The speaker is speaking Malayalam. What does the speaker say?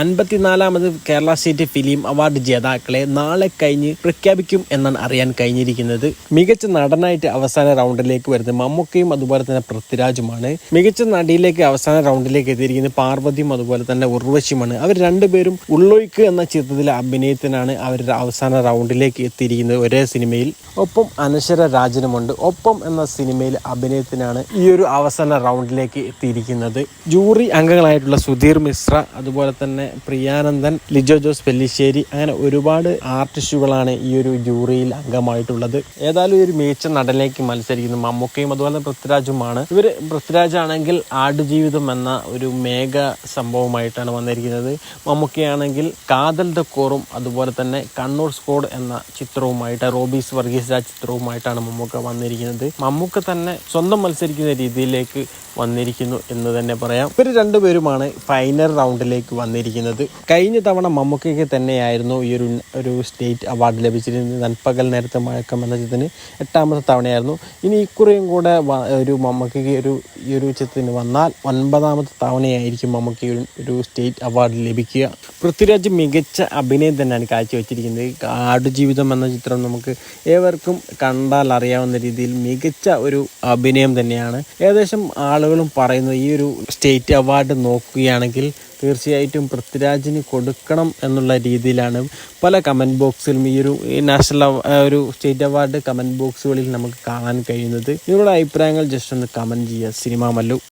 അൻപത്തിനാലാമത് കേരള സ്റ്റേറ്റ് ഫിലിം അവാർഡ് ജേതാക്കളെ നാളെ കഴിഞ്ഞ് പ്രഖ്യാപിക്കും എന്നാണ് അറിയാൻ കഴിഞ്ഞിരിക്കുന്നത്. മികച്ച നടനായിട്ട് അവസാന റൗണ്ടിലേക്ക് വരുന്നത് മമ്മൂക്കയും അതുപോലെ തന്നെ പൃഥ്വിരാജുമാണ്. മികച്ച നടിയിലേക്ക് അവസാന റൗണ്ടിലേക്ക് എത്തിയിരിക്കുന്നത് പാർവതിയും അതുപോലെ തന്നെ ഉർവശിയുമാണ്. അവർ രണ്ടുപേരും ഉള്ളൊയ്ക്ക് എന്ന ചിത്രത്തിലെ അഭിനയത്തിനാണ് അവരുടെ അവസാന റൗണ്ടിലേക്ക് എത്തിയിരിക്കുന്നത് ഒരേ സിനിമയിൽ. ഒപ്പം അനശ്വര രാജനുമുണ്ട്. ഒപ്പം എന്ന സിനിമയിൽ അഭിനയത്തിനാണ് ഈ ഒരു അവസാന റൗണ്ടിലേക്ക് എത്തിയിരിക്കുന്നത്. ജൂറി അംഗങ്ങളായിട്ടുള്ള സുധീർ മിശ്ര അതുപോലെ തന്നെ പ്രിയാനന്ദൻ ലിജോ ജോസ് പെല്ലിശ്ശേരി അങ്ങനെ ഒരുപാട് ആർട്ടിസ്റ്റുകളാണ് ഈ ഒരു ജൂറിയിൽ അംഗമായിട്ടുള്ളത്. ഏതായാലും ഒരു മികച്ച നടനിലേക്ക് മത്സരിക്കുന്നു. മമ്മൂക്കയും അതുപോലെ തന്നെ പൃഥ്വിരാജുമാണ്. ഇവർ പൃഥ്വിരാജ് ആണെങ്കിൽ ആടുജീവിതം എന്ന ഒരു മേഘ സംഭവമായിട്ടാണ് വന്നിരിക്കുന്നത്. മമ്മൂക്കയാണെങ്കിൽ കാതൽ ദക്കോറും അതുപോലെ തന്നെ കണ്ണൂർ സ്കോഡ് എന്ന ചിത്രവുമായിട്ട് റോബീസ് വർഗീസ് രാജ് ചിത്രവുമായിട്ടാണ് മമ്മൂക്ക വന്നിരിക്കുന്നത്. മമ്മൂക്ക തന്നെ സ്വന്തം മത്സരിക്കുന്ന രീതിയിലേക്ക് വന്നിരിക്കുന്നു എന്ന് തന്നെ പറയാം. ഇവർ രണ്ടുപേരുമാണ് ഫൈനൽ റൗണ്ടിലേക്ക് വന്നിരിക്കുന്നത്. കഴിഞ്ഞ തവണ മമ്മൂക്കയ്ക്ക് തന്നെയായിരുന്നു ഈ ഒരു ഒരു സ്റ്റേറ്റ് അവാർഡ് ലഭിച്ചിരുന്നത്. നൻപകൽ നേരത്തെ മഴക്കം എന്ന ചിത്രത്തിന് എട്ടാമത്തെ തവണയായിരുന്നു. ഇനി ഇക്കുറിയും കൂടെ ഒരു മമ്മൂക്കയ്ക്ക് ഒരു ഈ ഒരു ചിത്രത്തിന് വന്നാൽ ഒൻപതാമത്തെ തവണയായിരിക്കും മമ്മൂക്ക് ഒരു സ്റ്റേറ്റ് അവാർഡ് ലഭിക്കുക. പൃഥ്വിരാജ് മികച്ച അഭിനയം തന്നെയാണ് കാഴ്ചവെച്ചിരിക്കുന്നത്. ആടുജീവിതം എന്ന ചിത്രം നമുക്ക് ഏവർക്കും കണ്ടാൽ അറിയാവുന്ന രീതിയിൽ മികച്ച ഒരു അഭിനയം തന്നെയാണ്. ഏകദേശം ആളുകളും പറയുന്നത് ഈ ഒരു സ്റ്റേറ്റ് അവാർഡ് നോക്കുകയാണെങ്കിൽ തീർച്ചയായിട്ടും പൃഥ്വിരാജിന് കൊടുക്കണം എന്നുള്ള രീതിയിലാണ് പല കമന്റ് ബോക്സിലും ഈ ഒരു നാഷണൽ ഒരു സ്റ്റേറ്റ് അവാർഡ് കമന്റ് ബോക്സുകളിൽ നമുക്ക് കാണാൻ കഴിയുന്നത്. നിങ്ങളുടെ അഭിപ്രായങ്ങൾ ജസ്റ്റ് ഒന്ന് കമന്റ് ചെയ്യുക. സിനിമ മല്ലു.